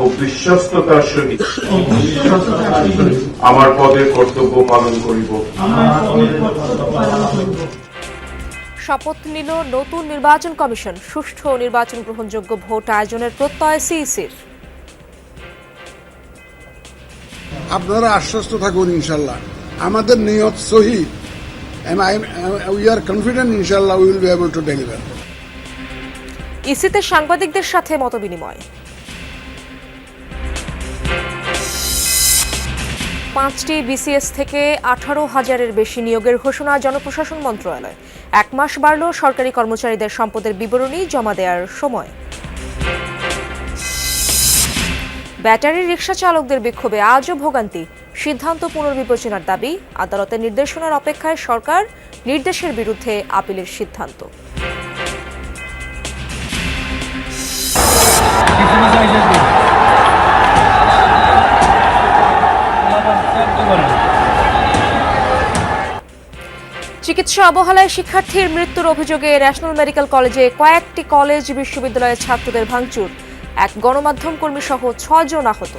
ও বিশ্বস্ততার সহিত। আমার পদের কর্তব্য পালন করিব। শপথ নিল নতুন নির্বাচন কমিশন। সুষ্ঠু নির্বাচন গ্রহণযোগ্য ভোট আয়োজনের প্রত্যয় সিইসির। আপনারা আশ্বস্ত থাকুন ইনশাল্লাহ। আমাদের নিয়ত সহি। উই আর কনফিডেন্ট ইনশাল্লাহ will be able to deliver ইসিতে সাংবাদিকদের সাথে মতবিনিময়। পাঁচটি বিসিএস থেকে আঠারো হাজারের বেশি নিয়োগের ঘোষণা জনপ্রশাসন মন্ত্রণালয়। এক মাস বাড়ল সরকারি কর্মচারীদের সম্পদের বিবরণী জমা দেওয়ার সময়। ব্যাটারি রিক্সা চালকদের বিক্ষোভে আজও ভোগান্তি। সিদ্ধান্ত পুনর্বিবেচনার দাবি, আদালতের নির্দেশনার অপেক্ষায় সরকার নির্দেশের বিরুদ্ধে আপিলের সিদ্ধান্ত। চিকিৎসা অবহেলায় শিক্ষার্থীর মৃত্যুর অভিযোগে ন্যাশনাল মেডিকেল কলেজে কয়েকটি কলেজ বিশ্ববিদ্যালয়ের ছাত্রদের ভাঙচুর। এক গণমাধ্যম কর্মী সহ ছজন আহত।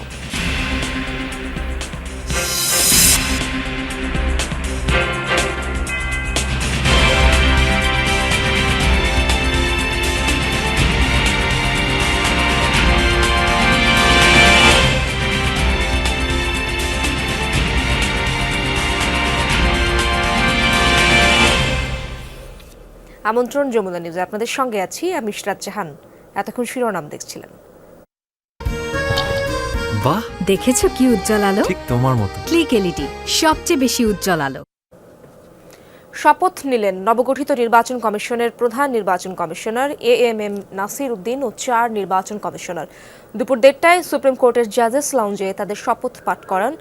আমন্ত্রণ যমুনা নিউজে। আপনাদের সঙ্গে আছি আমি ইশরাত জাহান। এতক্ষণ শিরোনাম দেখছিলেন। বাহ! দেখেছ কি উজ্জ্বল আলো? ঠিক তোমার মতো। ক্লিক এলইডি সবচেয়ে বেশি উজ্জ্বল আলো। শপথ নিলেন নবগঠিত নির্বাচন কমিশনের প্রধান নির্বাচন commissioner A M M Nasir Uddin ও চার নির্বাচন কমিশনার। দুপুর দেড়টায় সুপ্রিম কোর্টের জাজেস লাউঞ্জে তাদের শপথ পাঠ করান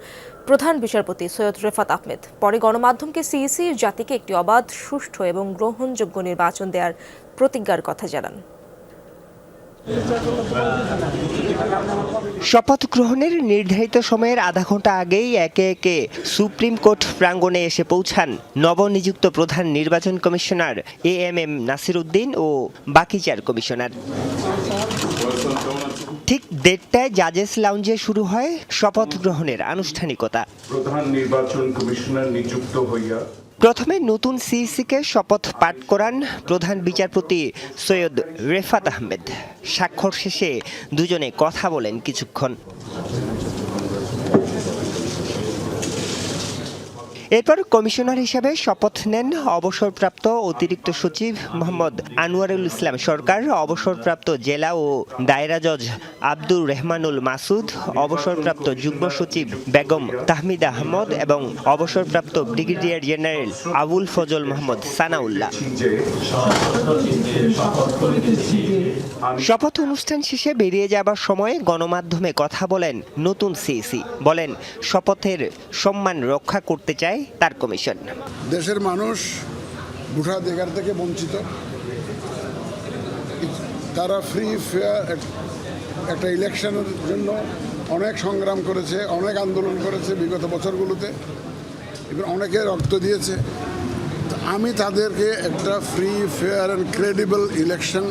প্রধান বিচারপতি সৈয়দ রেফাত আহমেদ। পরে গণমাধ্যমকে সিইসি জাতিকে একটি অবাধ, সুষ্ঠু এবং গ্রহণযোগ্য নির্বাচন দেওয়ার প্রতিজ্ঞার কথা জানান। শপথ গ্রহণের নির্ধারিত সময়ের আধা ঘণ্টা আগেই একে একে সুপ্রিম কোর্ট প্রাঙ্গণে এসে পৌঁছান নবনিযুক্ত প্রধান নির্বাচন commissioner A M M Nasir Uddin ও বাকি চার কমিশনার। ঠিক দেড়টায় জাজেস লাউঞ্জে শুরু হয় শপথ গ্রহণের আনুষ্ঠানিকতা। প্রধান নির্বাচন কমিশনার নিযুক্ত হইয়া প্রথমে নতুন সিইসিকে শপথ পাঠ করান প্রধান বিচারপতি সৈয়দ রেফাত আহমেদ। স্বাক্ষর শেষে দুজনে কথা বলেন কিছুক্ষণ। এরপর কমিশনার হিসেবে শপথ নেন অবসরপ্রাপ্ত অতিরিক্ত সচিব মোহাম্মদ আনোয়ারুল ইসলাম সরকার, অবসরপ্রাপ্ত জেলা ও দায়রা জজ আব্দুর রহমানুল মাসুদ, অবসরপ্রাপ্ত যুগ্ম সচিব বেগম তাহমিদ আহমদ এবং অবসরপ্রাপ্ত ব্রিগেডিয়ার জেনারেল আবুল ফজল মোহাম্মদ সানাউল্লাহ। শপথ অনুষ্ঠান শেষে বেরিয়ে যাবার সময় গণমাধ্যমে কথা বলেন নতুন সিইসি। বলেন, শপথের সম্মান রক্ষা করতে চায় তার কমিশন। দেশের মানুষ ভোটাধিকার থেকে বঞ্চিত। তারা ফ্রি ফেয়ার একটা ইলেকশনের জন্য অনেক সংগ্রাম করেছে, অনেক আন্দোলন করেছে বিগত বছরগুলোতে। এবং অনেকে রক্ত দিয়েছে। আমি তাদেরকে একটা free fair and credible election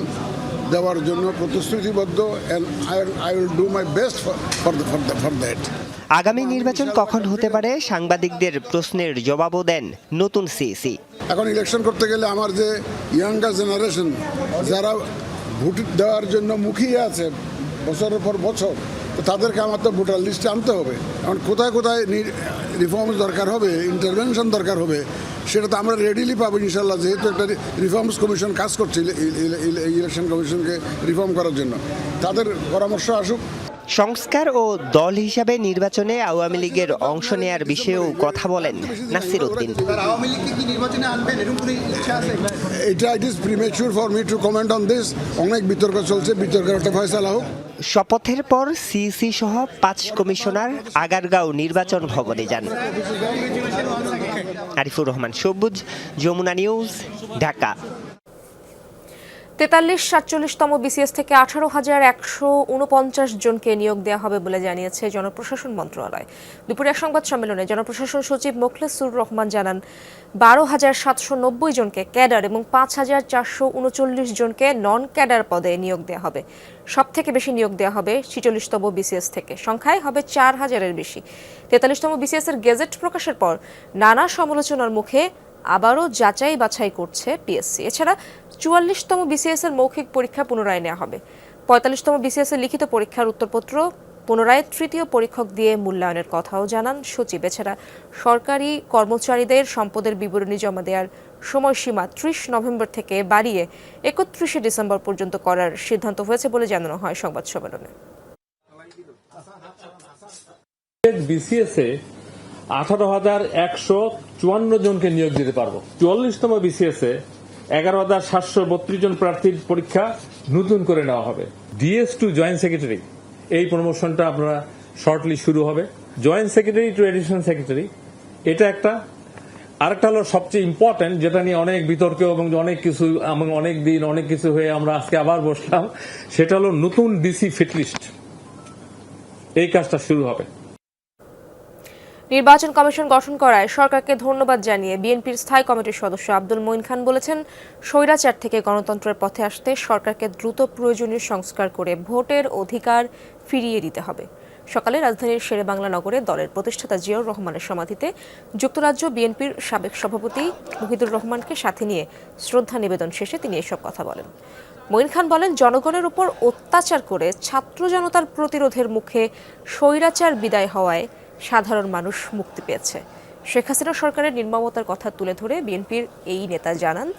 দেওয়ার জন্য প্রতিশ্রুতিবদ্ধ and I I will do my best for for that আগামী নির্বাচন কখন হতে পারে? সাংবাদিকদের প্রশ্নের জবাবও দেন নতুন সিইসি। এখন ইলেকশন করতে গেলে আমার যে ইয়াঙ্গার জেনারেশন যারা ভোট দেওয়ার জন্য মুখিয়ে আছে বছরের পর বছর তাদেরকে আমার তো ভোটার লিস্টে আনতে হবে। এখন কোথায় কোথায় রিফর্মস দরকার হবে ইন্টারভেনশন দরকার হবে, সেটা তো আমরা রেডিলি পাবো ইনশাল্লাহ যেহেতু একটা রিফর্মস কমিশন কাজ করছে ইলেকশন কমিশনকে রিফর্ম করার জন্য। তাদের পরামর্শ আসুক। সংস্কার ও দল হিসাবে নির্বাচনে আওয়ামী লীগের অংশ নেয়ার বিষয়েও কথা বলেন নাসির উদ্দিন এটা it is premature for me to comment on this অনেক বিতর্ক চলছে বিতর্কের একটা ফয়সালা হোক। শপথের পর সিসি সহ পাঁচ কমিশনার আগারগাঁও নির্বাচন ভবনে যান। আরিফুর রহমান সবুজ যমুনা নিউজ ঢাকা। তেতাল্লিশ, সাতচল্লিশতম বিসিএস থেকে আঠারো হাজার একশো উনপঞ্চাশ জনকে নিয়োগ দেওয়া হবে বলে জানিয়েছে জনপ্রশাসন মন্ত্রণালয়। দুপুরে এক সংবাদ সম্মেলনে জনপ্রশাসন সচিব মোখলেসুর রহমান জানান, বারো হাজার সাতশো নব্বই জনকে ক্যাডার এবং পাঁচ হাজার চারশো উনচল্লিশ জনকে নন ক্যাডার পদে নিয়োগ দেওয়া হবে। সব থেকে বেশি নিয়োগ দেওয়া হবে ছিচল্লিশতম বিসিএস থেকে। সংখ্যায় হবে চার হাজারের বেশি। তেতাল্লিশতম বিসিএস এর গেজেট প্রকাশের পর নানা সমালোচনার মুখে আবারও যাচাই বাছাই করছে পিএসসি। এছাড়া চুয়াল্লিশতম বিসিএস এর মৌখিক পরীক্ষা পুনরায় নেওয়া হবে। পঁয়তাল্লিশতম বিসিএস এর লিখিত পরীক্ষার উত্তরপত্র পুনরায় তৃতীয় পরীক্ষক দিয়ে মূল্যায়নের কথাও জানান সচিব। এছাড়া সরকারি কর্মচারীদের সম্পদের বিবরণী জমা দেওয়ার সময়সীমা ত্রিশ নভেম্বর থেকে বাড়িয়ে একত্রিশে ডিসেম্বর পর্যন্ত করার সিদ্ধান্ত হয়েছে বলে জানানো হয় সংবাদ সম্মেলনে। বিসিএস এ আঠারো হাজার একশো চুয়ান্ন জনকে নিয়োগ দিতে পারব। চুয়াল্লিশতম বিসিএস এ এগারো হাজার সাতশো বত্রিশ জন প্রার্থীর পরীক্ষা নতুন করে নেওয়া হবে। ডিএস টু জয়েন্ট সেক্রেটারি এই প্রমোশনটা আপনারা শর্টলি শুরু হবে। Joint secretary to additional secretary এটা একটা। আরেকটা হলো সবচেয়ে ইম্পর্টেন্ট যেটা নিয়ে অনেক বিতর্ক এবং অনেক কিছু, এবং অনেক দিন অনেক কিছু হয়ে আমরা আজকে আবার বসলাম, সেটা হলো নতুন ডিসি ফিটলিস্ট এই কাজটা শুরু হবে। নির্বাচন কমিশন গঠন করায় সরকারকে ধন্যবাদ জানিয়ে বিএনপির স্থায়ী কমিটির সদস্য আব্দুল মঈন খান বলেছেন, স্বৈরাচার থেকে গণতন্ত্রের পথে আসতে সরকারকে দ্রুত প্রয়োজনীয় সংস্কার করে ভোটের অধিকার ফিরিয়ে দিতে হবে। সকালে রাজধানীর শেরেবাংলা নগরে দলের প্রতিষ্ঠাতা জিয়াউর রহমানের সমাধিতে যুক্তরাজ্য বিএনপির সাবেক সভাপতি মুহিদুর রহমানকে সাথে নিয়ে শ্রদ্ধা নিবেদন শেষে তিনি এসব কথা বলেন। মঈন খান বলেন, জনগণের উপর অত্যাচার করে ছাত্র জনতার প্রতিরোধের মুখে স্বৈরাচার বিদায় হওয়ায় সাধারণ মানুষ মুক্তি পেয়েছে। শেখ হাসিনা সরকারের নির্মমতার কথা তুলে ধরে বিএনপির এই নেতা জানান,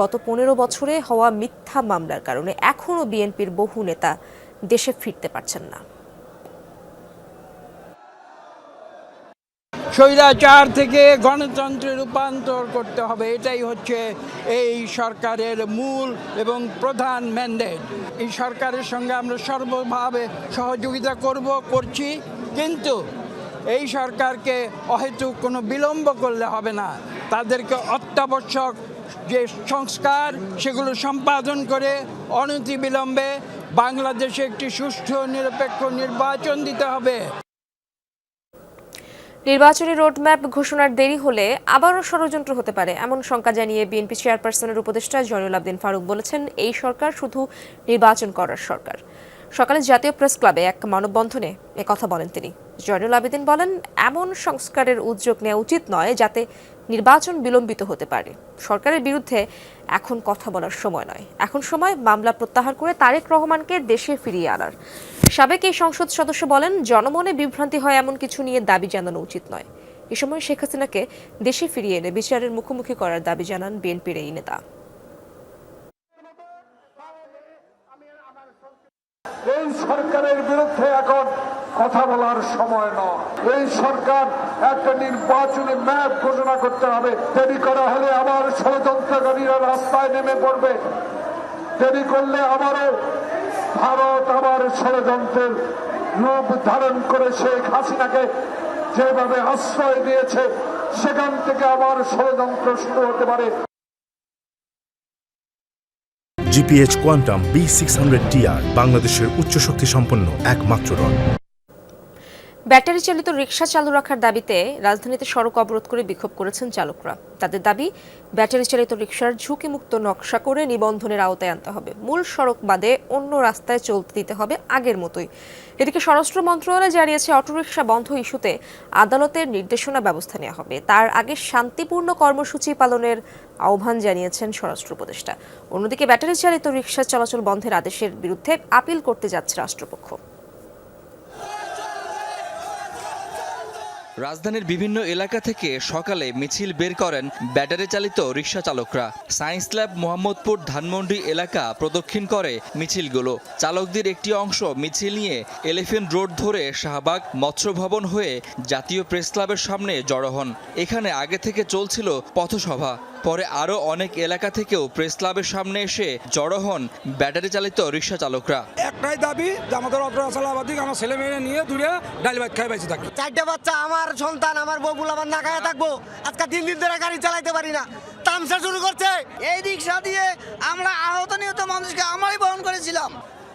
গত পনেরো বছরে হওয়া মিথ্যা মামলার কারণে এখনও বিএনপির বহু নেতা দেশে ফিরতে পারছেন না। স্বৈরাচার থেকে গণতন্ত্রে রূপান্তর করতে হবে, এটাই হচ্ছে এই সরকারের মূল এবং প্রধান ম্যান্ডেট এই সরকারের সঙ্গে আমরা সর্বভাবে সহযোগিতা করব, করছি, কিন্তু এই সরকারকে অহেতুক কোনো বিলম্ব করলে হবে না। তাদেরকে অত্যাবশ্যক যে সংস্কার, সেগুলো সম্পাদন করে অনতি বিলম্বে বাংলাদেশে একটি সুষ্ঠু নিরপেক্ষ নির্বাচন দিতে হবে। নির্বাচনী রোডম্যাপ ঘোষণার দেরি হলে আবারও ষড়যন্ত্র হতে পারে, এমন শঙ্কা জানিয়ে বিএনপি চেয়ারপারসনের উপদেষ্টা জয়নুল আবদিন ফারুক বলেছেন, এই সরকার শুধু নির্বাচন করার সরকার। সকালে জাতীয় প্রেস ক্লাবে এক মানববন্ধনে কথা বলেন তিনি। জয়নুল আবেদিন বলেন, এমন সংস্কারের উদ্যোগ নেওয়া উচিত নয় যাতে নির্বাচন বিলম্বিত হতে পারে। সরকারের বিরুদ্ধে এখন কথা বলার সময় নয়। এখন সময় মামলা প্রত্যাহার করে তারেক রহমানকে দেশে ফিরিয়ে আনার। সাবেক এই সংসদ সদস্য বলেন, জনমনে বিভ্রান্তি হয় এমন কিছু নিয়ে দাবি জানানো উচিত নয়। এ সময় শেখ হাসিনাকে দেশে ফিরিয়ে এনে বিচারের মুখোমুখি করার দাবি জানান বিএনপির এই নেতা। এই সরকারের বিরুদ্ধে এখন কথা বলার সময় নয়। এই সরকার একটা নির্বাচনী ম্যাপ ঘোষণা করতে হবে। দেরি করা হলে আবার ষড়যন্ত্রকারীরা রাস্তায় নেমে পড়বে। দেরি করলে আবারও ভারত আবার ষড়যন্ত্রের রূপ ধারণ করে শেখ হাসিনাকে যেভাবে আশ্রয় দিয়েছে, সেখান থেকে আবার ষড়যন্ত্র শুরু হতে পারে। GPH quantum B six hundred TR বাংলাদেশের উচ্চ শক্তি সম্পন্ন একমাত্র রড। ব্যাটারি চালিত রিকশা চালু রাখার দাবিতে রাজধানীতে সড়ক অবরোধ করে বিক্ষোভ করেছেন চালকরা। তাদের দাবি, ব্যাটারি চালিত রিকশার ঝুঁকিমুক্ত নকশা করে নিবন্ধনের আওতায় আনতে হবে। মূল সড়ক বাদে অন্য রাস্তায় চলতে দিতে হবে আগের মতোই। এদিকে স্বরাষ্ট্র মন্ত্রণালয় জানিয়েছে, অটোরিকশা বন্ধ ইস্যুতে আদালতের নির্দেশনা ব্যবস্থা নেওয়া হবে। তার আগে শান্তিপূর্ণ কর্মসূচি পালনের আহ্বান জানিয়েছেন স্বরাষ্ট্র উপদেষ্টা। অন্যদিকে ব্যাটারি চালিত রিকশা চলাচল বন্ধের আদেশের বিরুদ্ধে আপিল করতে যাচ্ছে রাষ্ট্রপক্ষ। রাজধানীর বিভিন্ন এলাকা থেকে সকালে মিছিল বের করেন ব্যাটারি চালিত রিক্সা চালকরা। সায়েন্স ল্যাব মোহাম্মদপুর ধানমন্ডি এলাকা প্রদক্ষিণ করে মিছিলগুলো। চালকদের একটি অংশ মিছিল নিয়ে এলিফেন্ট রোড ধরে শাহবাগ মৎস্য ভবন হয়ে জাতীয় প্রেস ক্লাবের সামনে জড়ো হন। এখানে আগে থেকে চলছিল পথসভা। পরে আরও অনেক এলাকা থেকেও প্রেস ক্লাবের সামনে এসে জড়ো হন ব্যাটারি চালিত রিক্সা চালকরা। একটাই দাবি যে আমাদের অত্র আমার ছেলে মেয়ে নিয়ে দূরে ডাল ভাত খাই বেঁচে থাকি। চারটে বাচ্চা আমার সন্তান আমার বউ আমার না খায় থাকব। আজকে তিন দিন ধরে গাড়ি চালাইতে পারি না। তামসা শুরু করছে। এই রিক্সা দিয়ে আমরা আহত নিহত মানুষকে আমরাই বহন করেছিলাম।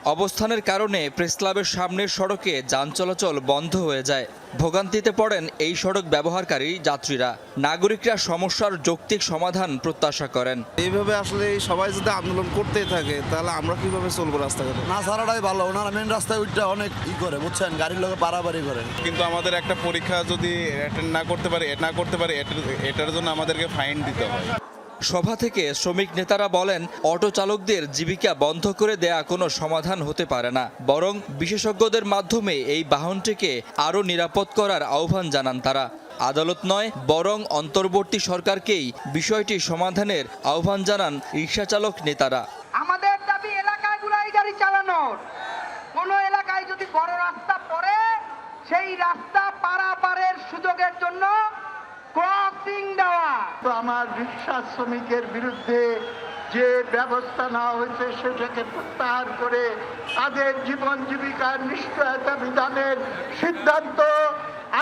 অবস্থানের কারণে প্রেসক্লাবের সামনের সড়কে যান চলাচল বন্ধ হয়ে যায়। ভোগান্তিতে পড়েন এই সড়ক ব্যবহারকারী যাত্রীরা। নাগরিকরা সমস্যার যৌক্তিক সমাধান প্রত্যাশা করেন। এইভাবে আসলে সবাই যদি আন্দোলন করতেই থাকে তাহলে আমরা কীভাবে চলবো রাস্তাঘাটে? না ছাড়াটাই ভালো। ওনারা মেন রাস্তায় উঠটা অনেক ই করে বুঝছেন? গাড়ির লোকে পারাপারি করে। কিন্তু আমাদের একটা পরীক্ষা যদি অ্যাটেন্ড না করতে পারি না করতে পারি এটার- এটার জন্য আমাদেরকে ফাইন দিতে হয় সভা থেকে শ্রমিক নেতারা বলেন, অটো চালকদের জীবিকা বন্ধ করে দেয়া কোনো সমাধান হতে পারে না। বরং বিশেষজ্ঞদের মাধ্যমে এই বাহনটিকে আরও নিরাপদ করার আহ্বান জানান তারা। আদালত নয়, বরং অন্তর্বর্তী সরকারকেই বিষয়টি সমাধানের আহ্বান জানান রিক্সাচালক নেতারা। আমাদের দাবি, এলাকায় গুলাই গাড়ি চালানোর। কোন এলাকায় যদি বড় রাস্তা পড়ে, সেই রাস্তা পারাপারের সুযোগের জন্য আমার রিক্সা শ্রমিকের বিরুদ্ধে যে ব্যবস্থা নেওয়া হয়েছে, সেটাকে প্রত্যাহার করে তাদের জীবন জীবিকার নিশ্চয়তা বিধানের সিদ্ধান্ত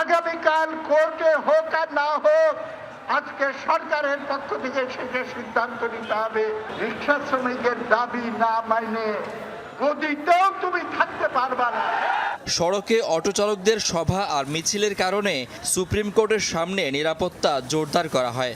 আগামীকাল কোর্টে হোক আর না হোক, আজকে সরকারের পক্ষ থেকে সেটা সিদ্ধান্ত নিতে হবে। রিক্সা শ্রমিকের দাবি না মাইনে গদিতেও তুমি থাকতে পারবা না। সড়কে অটো চালকদের সভা আর মিছিলের কারণে সুপ্রিম কোর্টের সামনে নিরাপত্তা জোরদার করা হয়।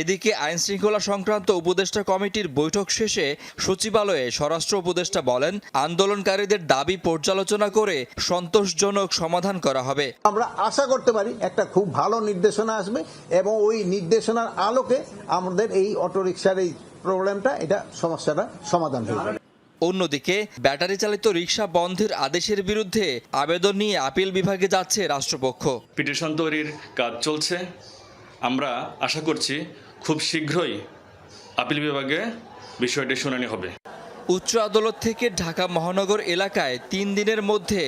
এদিকে আইন শৃঙ্খলা সংক্রান্ত উপদেষ্টা কমিটির বৈঠক শেষে সচিবালয়ে স্বরাষ্ট্র উপদেষ্টা বলেন, আন্দোলনকারীদের দাবি পর্যালোচনা করে সন্তোষজনক সমাধান করা হবে। আমরা আশা করতে পারি একটা খুব ভালো নির্দেশনা আসবে এবং ওই নির্দেশনার আলোকে আমাদের এই অটোরিকশার এই প্রবলেমটা, এটা সমস্যাটা সমাধান হবে অন্যদিকে ব্যাটারি চালিত রিক্সা বন্ধের আদেশের বিরুদ্ধে আবেদন নিয়ে আপিল বিভাগে যাচ্ছে রাষ্ট্রপক্ষ। পিটিশন তৈরির কাজ চলছে। আমরা আশা করছি খুব শীঘ্রই আপিল বিভাগে বিষয়টি শুনানি হবে। উচ্চ আদালত থেকে ঢাকা মহানগর এলাকায় তিন দিনের মধ্যে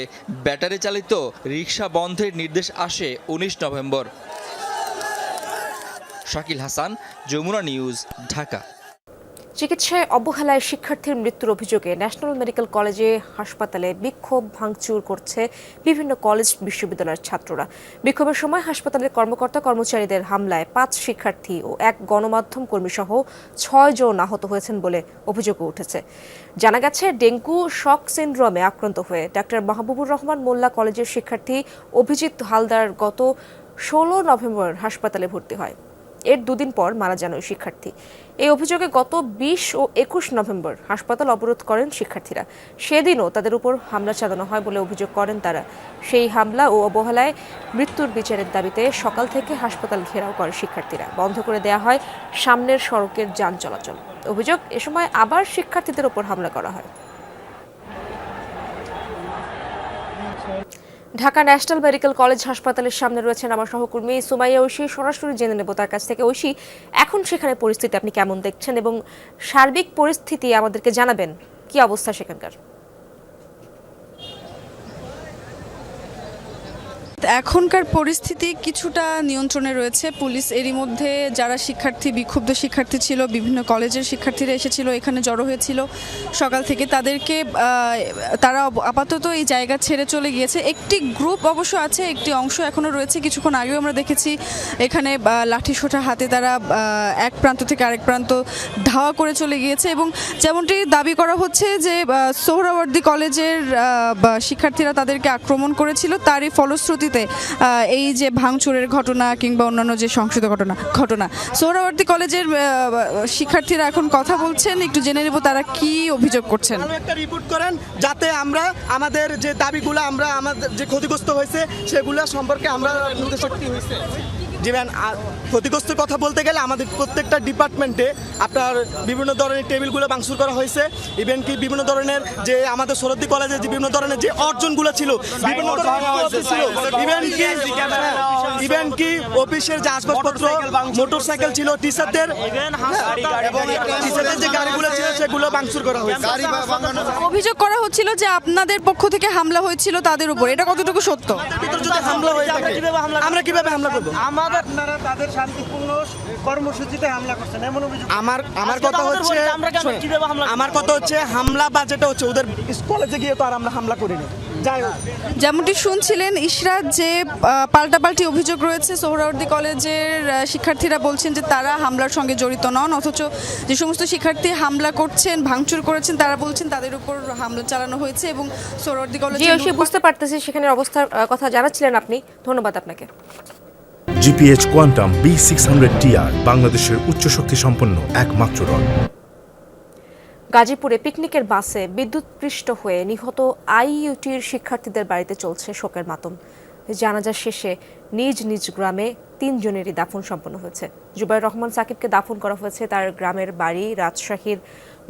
ব্যাটারি চালিত রিক্সা বন্ধের নির্দেশ আসে উনিশ নভেম্বর। শাকিল হাসান যমুনা নিউজ ঢাকা। চিকিৎসায় অবহেলায় শিক্ষার্থীর মৃত্যুর অভিযোগে ন্যাশনাল মেডিকেল কলেজে হাসপাতালে বিক্ষোভ ভাঙচুর করছে বিভিন্ন কলেজ বিশ্ববিদ্যালয়ের ছাত্ররা। বিক্ষোভের সময় হাসপাতালের কর্মকর্তা কর্মচারীদের হামলায় পাঁচ শিক্ষার্থী ও এক গণমাধ্যম কর্মী সহ ছয় জন আহত হয়েছেন বলে অভিযোগও উঠেছে। জানা গেছে, ডেঙ্গু শক সিন্ড্রোমে আক্রান্ত হয়ে ডাক্তার মাহবুবুর রহমান মোল্লা কলেজের শিক্ষার্থী অভিজিৎ হালদার গত ষোলো নভেম্বর হাসপাতালে ভর্তি হয়। এর দুদিন পর মারা যান ওই শিক্ষার্থী। এই অভিযোগে গত বিশ ও একুশ নভেম্বর হাসপাতাল অবরোধ করেন শিক্ষার্থীরা। সেদিনও তাদের উপর হামলা চালানো হয় বলে অভিযোগ করেন তারা। সেই হামলা ও অবহেলায় মৃত্যুর বিচারের দাবিতে সকাল থেকে হাসপাতাল ঘেরাও করে শিক্ষার্থীরা। বন্ধ করে দেওয়া হয় সামনের সড়কের যান চলাচল। অভিযোগ, এ সময় আবার শিক্ষার্থীদের উপর হামলা করা হয়। ঢাকা ন্যাশনাল মেডিকেল কলেজ হাসপাতালের সামনে রয়েছেন আমার সহকর্মী সুমাইয়া ঐশী। সরাসরি জেনে নেব তার কাছ থেকে। ঐশী, এখন সেখানে পরিস্থিতি আপনি কেমন দেখছেন এবং সার্বিক পরিস্থিতি আমাদেরকে জানাবেন। কি অবস্থা সেখানকার? এখনকার পরিস্থিতি কিছুটা নিয়ন্ত্রণে রয়েছে। পুলিশ এরই মধ্যে যারা শিক্ষার্থী, বিক্ষুব্ধ শিক্ষার্থী ছিল, বিভিন্ন কলেজের শিক্ষার্থীরা এসেছিল, এখানে জড়ো হয়েছিল সকাল থেকে। তাদেরকে তারা আপাতত এই জায়গা ছেড়ে চলে গিয়েছে। একটি গ্রুপ অবশ্য আছে, একটি অংশ এখনও রয়েছে। কিছুক্ষণ আগেও আমরা দেখেছি এখানে লাঠি সোঁটা হাতে তারা এক প্রান্ত থেকে আরেক প্রান্ত ধাওয়া করে চলে গিয়েছে এবং যেমনটি দাবি করা হচ্ছে যে সোহরাওয়ার্দী কলেজের শিক্ষার্থীরা তাদেরকে আক্রমণ করেছিল, তারই ফলশ্রুতিতে আহ, এই যে ভাঙচুরের ঘটনা কিংবা অন্যান্য যে সংশোধিত ঘটনা ঘটনা। সোহরাবর্তী কলেজের শিক্ষার্থীরা এখন কথা বলছেন একটু জেনে নেব তারা কি অভিযোগ করছেন। একটা রিপোর্ট করেন যাতে আমরা আমাদের যে দাবিগুলো আমরা আমাদের যে ক্ষতিগ্রস্ত হয়েছে সেগুলো সম্পর্কে আমরা হয়েছে। যেমন ক্ষতিগ্রস্তের কথা বলতে গেলে আমাদের প্রত্যেকটা ডিপার্টমেন্টে আপনার বিভিন্ন ধরনের টেবিলগুলো ভাঙচুর করা হয়েছে। ইভেন কি বিভিন্ন ধরনের যে আমাদের সরদ্দি কলেজে যে বিভিন্ন ধরনের যে অর্জনগুলো ছিল বিভিন্ন ইভেন কি ইভেন কি অফিসের যে আসবাবপত্র মোটরসাইকেল ছিল টিচারদের টিচারদের যে গাড়িগুলো ছিল সেগুলো ভাঙচুর করা হয়েছে। অভিযোগ করা হচ্ছিল যে আপনাদের পক্ষ থেকে হামলা হয়েছিল তাদের উপর। এটা কতটুকু সত্য? হামলা হয়ে থাকে আমরা কীভাবে হামলা করব? আমাদের তাদের শান্তিপূর্ণ কর্মসূচিতে হামলা করছেন এমন অভিযোগ। আমার আমার কথা হচ্ছে আমার কথা হচ্ছে হামলা বা যেটা হচ্ছে ওদের কলেজে গিয়ে তো আর আমরা হামলা করিনি। যাই হোক। যেমনটি শুনছিলেন ইশরাত যে পাল্টাপাল্টি অভিযোগ রয়েছে সোহরাওয়ার্দী কলেজের শিক্ষার্থীরা বলছেন যে তারা হামলার সঙ্গে জড়িত নন অথচ যে সমস্ত শিক্ষার্থী হামলা করছেন ভাঙচুর করেছেন তারা বলছেন তাদের উপর হামলা চালানো হয়েছে এবং সোহরাওয়ার্দী কলেজে বুঝতে পারতেছি সেখানে অবস্থার কথা জানাচ্ছিলেন আপনি। ধন্যবাদ আপনাকে। GPH quantum B six hundred TR বাংলাদেশের উচ্চ শক্তি সম্পন্ন একমাত্র রড। গাজীপুরে পিকনিকের বাসে বিদ্যুৎপৃষ্ট হয়ে নিহত আইইউটির শিক্ষার্থীদের বাড়িতে চলছে শোকের মাতম। জানাজা শেষে নিজ নিজ গ্রামে তিনজনেরই দাফন সম্পন্ন হয়েছে। জুবাইর রহমান সাকিবকে দাফন করা হয়েছে তার গ্রামের বাড়ি রাজশাহীর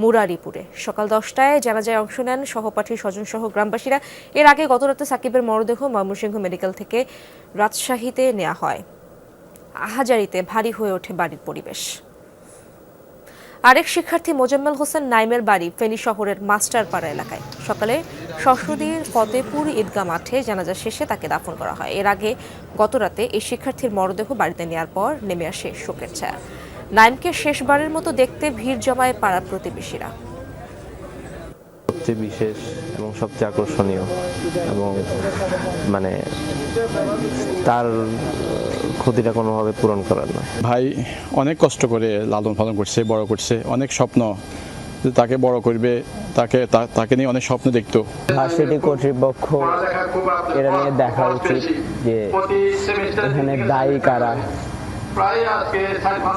মুরারিপুরে। সকাল দশটায় জানাজায় অংশ নেন সহপাঠী স্বজনসহ গ্রামবাসীরা। এর আগে গতরাতে সাকিবের মরদেহ ময়মনসিংহ মেডিকেল থেকে রাজশাহীতে নেওয়া হয়। আহাজারিতে ভারী হয়ে ওঠে বাড়ির পরিবেশ। আরেক শিক্ষার্থী মোজাম্মেল হোসেন নাইমের বাড়ি ফেনী শহরের মাস্টারপাড়া এলাকায়। সকালে শশুদির ফতেপুর ঈদগাহ মাঠে জানাজা শেষে তাকে দাফন করা হয়। এর আগে গতরাতে এই শিক্ষার্থীর মরদেহ বাড়িতে নেওয়ার পর নেমে আসে শোকের ছায়া। নাইমকে শেষবারের মতো দেখতে ভিড় জমায় পাড়ার প্রতিবেশীরা। সবচেয়ে বিশেষ এবং সবচেয়ে আকর্ষণীয় এবং মানে তার ক্ষতিটা কোনোভাবে পূরণ করার নয় ভাই অনেক কষ্ট করে লালন পালন করছে বড় করছে অনেক স্বপ্ন যে তাকে বড় করবে তাকে তা- তাকে নিয়ে অনেক স্বপ্ন দেখতো। ভার্সিটি কর্তৃপক্ষ এটা নিয়ে দেখা উচিত যে এখানে দায়ী কারা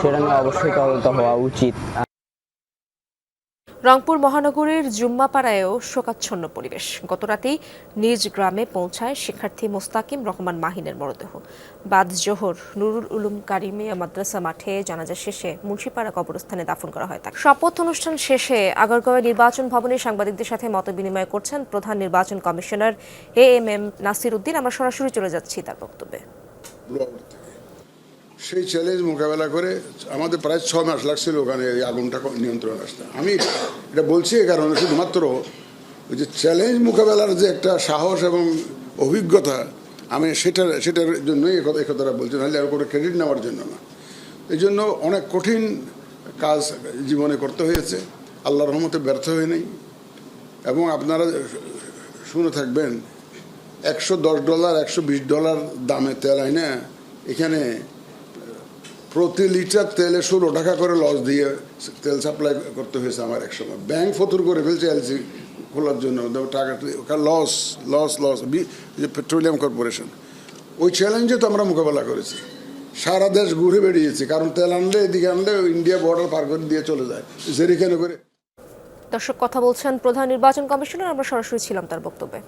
সেটা নিয়ে অবশ্যই তদন্ত হওয়া উচিত। রংপুর মহানগরের জুম্মাপাড়ায়ও শোকাচ্ছন্ন পরিবেশ। গতরাতেই নিজ গ্রামে পৌঁছায় শিক্ষার্থী মোস্তাকিম রহমান মাহিনের মরদেহ। বাদ জোহর, নুরুল উলুম কারিমিয়া মাদ্রাসা মাঠে জানাজা শেষে মুন্সিপাড়া কবরস্থানে দাফন করা হয় তাকে। শপথ অনুষ্ঠান শেষে আগারগাঁওয়ে নির্বাচন ভবনে সাংবাদিকদের সাথে মত বিনিময় করছেন প্রধান নির্বাচন commissioner A M M Nasir Uddin. আমরা সরাসরি চলে যাচ্ছি তার বক্তব্যে। সেই চ্যালেঞ্জ মোকাবেলা করে আমাদের প্রায় ছ মাস লাগছিল ওখানে এই আগুনটা নিয়ন্ত্রণ আসতে। আমি এটা বলছি এ কারণে শুধুমাত্র ওই যে চ্যালেঞ্জ মোকাবেলার যে একটা সাহস এবং অভিজ্ঞতা, আমি সেটার সেটার জন্যই এই কথা এই কথাটা বলছি, নাহলে আর কোনো ক্রেডিট নেওয়ার জন্য না। এই জন্য অনেক কঠিন কাজ জীবনে করতে হয়েছে আল্লাহ রহমতে ব্যর্থ হয়ে নেই। এবং আপনারা শুনে থাকবেন, একশো দশ ডলার, একশো বিশ ডলার দামে তেল আইনে এখানে প্রতি লিটার তেলে ষোলো টাকা করে লস দিয়ে তেল সাপ্লাই করতে হয়েছে আমার এক সময়। ব্যাংক ফতুর করে ফেলছে এলসি খোলার জন্য টাকা লস লস লস যে পেট্রোলিয়াম কর্পোরেশন ওই চ্যালেঞ্জে তো আমরা মোকাবেলা করেছি। সারা দেশ ঘুরে বেরিয়েছি কারণ তেল আনলে, এদিকে আনলে ইন্ডিয়া বর্ডার পার করে দিয়ে চলে যায়। জেরিখানে করে দর্শক, কথা বলছেন প্রধান নির্বাচন কমিশনার, আমরা সরাসরি ছিলাম তার বক্তব্যে।